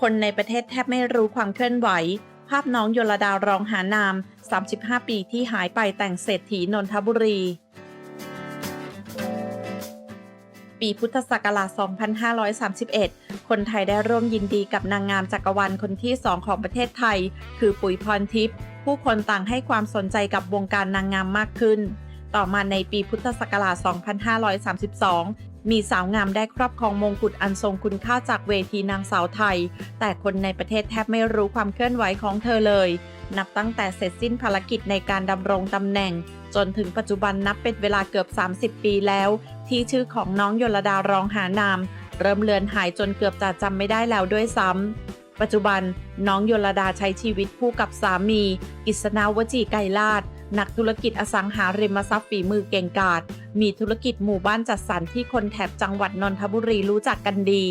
คนในประเทศแทบไม่รู้ความเคลื่อนไหว ภาพน้องโยลดารองหานาม 35 ปีที่หายไปแต่งเศรษฐีนนทบุรี ปีพุทธศักราช 2531 คนไทยได้ร่วมยินดีกับนางงามจักรวาลคนที่2ของประเทศไทย คือปุ๋ยพรทิพย์ ผู้คนต่างให้ความสนใจกับวงการนางงามมากขึ้น ต่อมาในปีพุทธศักราช 2532 มีสาวงามได้ครอบครองมงกุฎอันทรงคุณค่าจากเวทีนางสาวไทย แต่คนในประเทศแทบไม่รู้ความเคลื่อนไหวของเธอเลย นับตั้งแต่เสร็จสิ้นภารกิจในการดำรงตำแหน่ง จนถึงปัจจุบันนับเป็นเวลาเกือบ 30 ปีแล้ว ที่ชื่อของน้องยลดารองหานาม เริ่มเลือนหายจนเกือบจะจำไม่ได้แล้วด้วยซ้ำปัจจุบันน้องโยลดาใช้ชีวิตคู่กับสามี กิษณาวจีไกรลาด นักธุรกิจอสังหาริมทรัพย์ฝีมือเก่งกาจมีธุรกิจหมู่บ้านจัดสรรที่คนแถบจังหวัดนนทบุรีรู้จักกันดี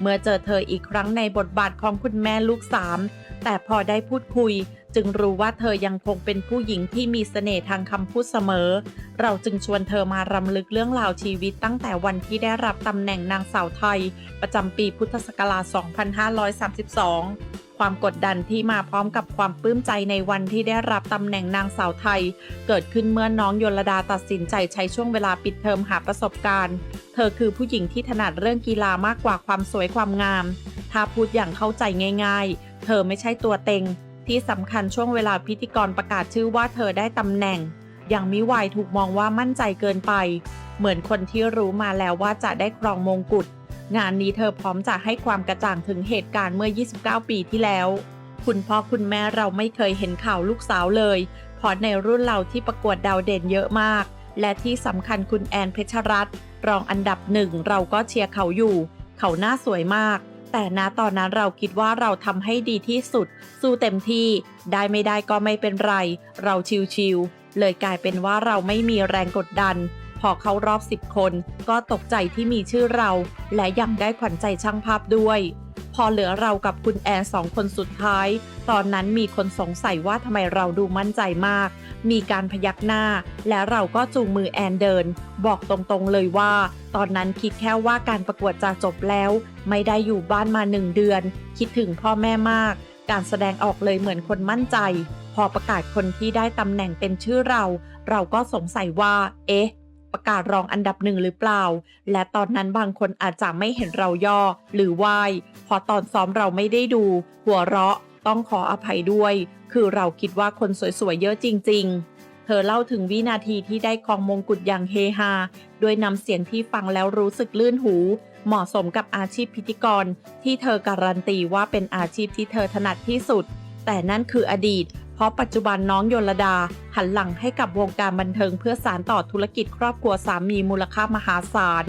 เมื่อเจอเธออีกครั้งในบทบาทของคุณแม่ลูกสามแต่พอได้พูดคุย จึงรู้ว่าเธอยังคงเป็นผู้หญิงที่มีเสน่ห์ทางคำพูดเสมอ เราจึงชวนเธอมารำลึกเรื่องราวชีวิตตั้งแต่วันที่ได้รับตำแหน่งนางสาวไทย ประจำปีพุทธศักราช 2532 ความกดดันที่มาพร้อมกับความปลื้มใจในวันที่ได้รับตำแหน่งนางสาวไทย เกิดขึ้นเมื่อน้องยลดาตัดสินใจใช้ช่วงเวลาปิดเทอมหาประสบการณ์ เธอคือผู้หญิงที่ถนัดเรื่องกีฬามากกว่าความสวยความงาม ถ้าพูดอย่างเข้าใจง่าย ๆ เธอไม่ใช่ตัวเต็ง ที่สำคัญช่วงเวลาพิธีกรประกาศชื่อว่าเธอได้ตำแหน่งยังมิวายถูกมองว่ามั่นใจเกินไป เหมือนคนที่รู้มาแล้วว่าจะได้ครองมงกุฎ งานนี้เธอพร้อมจะให้ความกระจ่างถึงเหตุการณ์เมื่อ 29 ปีที่แล้ว คุณพ่อคุณแม่เราไม่เคยเห็นข่าวลูกสาวเลย เพราะในรุ่นเราที่ประกวดดาวเด่นเยอะมาก และที่สำคัญคุณแอนเพชรรัตน์รองอันดับหนึ่งเราก็เชียร์เขาอยู่ เขาหน้าสวยมาก แต่ณตอนนั้นเราคิดว่าเราทำให้ดีที่สุด สู้เต็มที่ ได้ไม่ได้ก็ไม่เป็นไร เราชิวๆเลยกลายเป็นว่าเราไม่มีแรงกดดัน พอเข้ารอบ 10 คน ก็ตกใจที่มีชื่อเรา และยังได้ขวัญใจช่างภาพด้วย พอเหลือเรากับคุณแอนสองคนสุดท้าย ตอนนั้นมีคนสงสัยว่าทำไมเราดูมั่นใจมาก มีการพยักหน้า และเราก็จูงมือแอนเดิน บอกตรงๆเลยว่า ตอนนั้นคิดแค่ว่าการประกวดจะจบแล้ว ไม่ได้อยู่บ้านมาหนึ่งเดือน คิดถึงพ่อแม่มาก การแสดงออกเลยเหมือนคนมั่นใจ พอประกาศคนที่ได้ตำแหน่งเป็นชื่อเรา เราก็สงสัยว่า เอ๊ะ ประกาศรองอันดับหนึ่งหรือเปล่า และตอนนั้นบางคนอาจจะไม่เห็นเราย่อ หรือไหวพอตอนซ้อมเราไม่ได้ดู หัวเราะต้องขออภัยด้วย คือเราคิดว่าคนสวยๆเยอะจริง ๆ เธอเล่าถึงวินาทีที่ได้ครองมงกุฎอย่างเฮฮาด้วยนำเสียงที่ฟังแล้วรู้สึกลื่นหู เหมาะสมกับอาชีพพิธีกร ที่เธอการันตีว่าเป็นอาชีพที่เธอถนัดที่สุด แต่นั่นคืออดีต ราะปัจจุบันน้องโยลดา หันหลังให้กับวงการบันเทิงเพื่อสานต่อธุรกิจครอบครัวสามีมูลค่ามหาศาล